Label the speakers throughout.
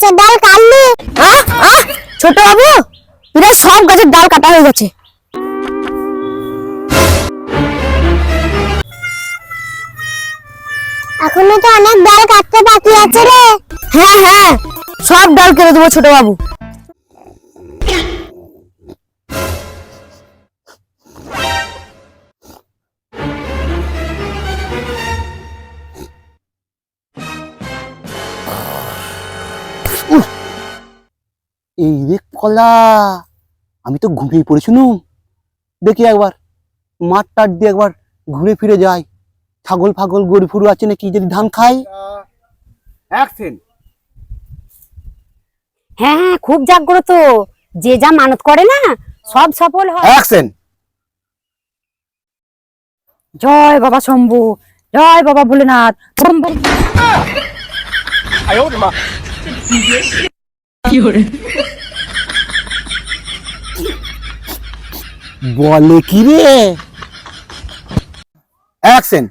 Speaker 1: গাছের ডাল কাটলি? ছোট বাবু এরা সব গাছের ডাল কাটা হয়ে গেছে। এখনও তো অনেক ডাল কাটতে বাকি আছে রে। হ্যাঁ হ্যাঁ সব ডাল কেটে দেবো ছোট বাবু
Speaker 2: এই রে কলা আমি তো ঘুমিয়ে পড়েছিলুম দেখি একবার মাঠ টাট দিয়ে একবার ঘুরে ফিরে যাই। ছাগল ফাগল গরু ফুরু আছে নাকি যদি ধান খাই?
Speaker 3: হ্যাঁ হ্যাঁ খুব জাগ্রত। যে যা মানত করে না সব সফল হয়।
Speaker 2: অ্যাকশন
Speaker 3: জয় বাবা শম্ভু জয় বাবা ভোলেনাথ। বুম বুম
Speaker 2: বলে কি রে? অ্যাকশন।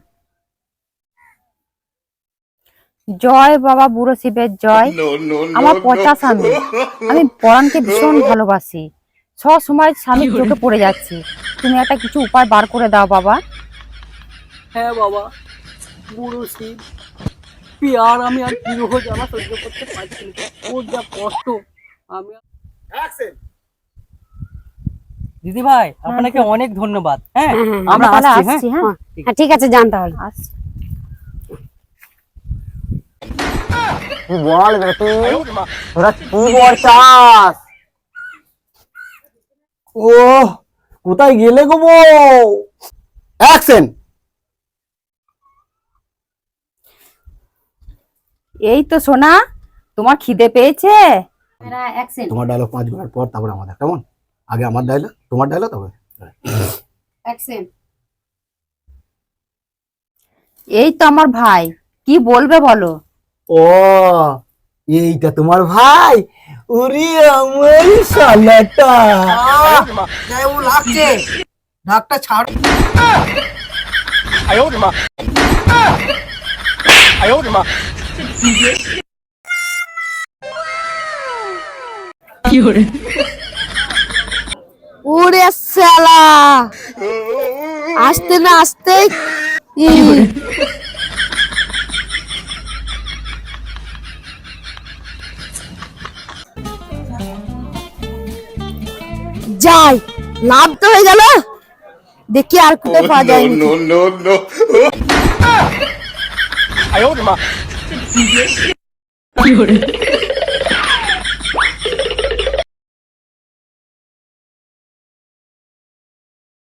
Speaker 3: জয় বাবা বুড়ো শিবের জয়। আমার পচা স্বামী। আমি পরাণকে ভীষণ ভালোবাসি। সব সময় স্বামীর চোখে পড়ে যাচ্ছি। তুমি একটা কিছু উপায় বার করে দাও বাবা।
Speaker 4: হ্যাঁ বাবা। বুড়ো শিব। পেয়ার আমি আর বিরহ জ্বালা সহ্য করতে পারছি না। ওর যা কষ্ট আমি
Speaker 2: অ্যাকশন
Speaker 4: দিদি ভাই আপনাকে অনেক ধন্যবাদ। হ্যাঁ
Speaker 3: হ্যাঁ, হ্যাঁ,
Speaker 4: আমরা
Speaker 3: তাহলে
Speaker 4: আসছি,
Speaker 3: আসছি
Speaker 4: হ্যাঁ?
Speaker 3: হ্যাঁ। হ্যাঁ ঠিক আছে যান তাহলে। আসছি
Speaker 2: বল বেটু তোরা কি করছাস ও কোথায় গেলে গো অ্যাকশন
Speaker 3: এই তো সোনা তোমার খিদে পেয়েছে
Speaker 2: তোমার ডায়লগ পাঁচ ঘণ্টার পর তারপর আমাদের কেমন আগে আমার ডায়লগ তোমার ডায়লগ তবে
Speaker 3: এই তো আমার ভাই কি বলবে বলো
Speaker 2: ও এইটা তোমার ভাই উরি আমার শালাটা কেমন লাগছে ছাড়
Speaker 1: ওরে শালা। আসতে না আসতে যাই লাভ তো হয়ে গেল। দেখি আর কোথাও পাওয়া যায়
Speaker 5: no.
Speaker 4: কি করে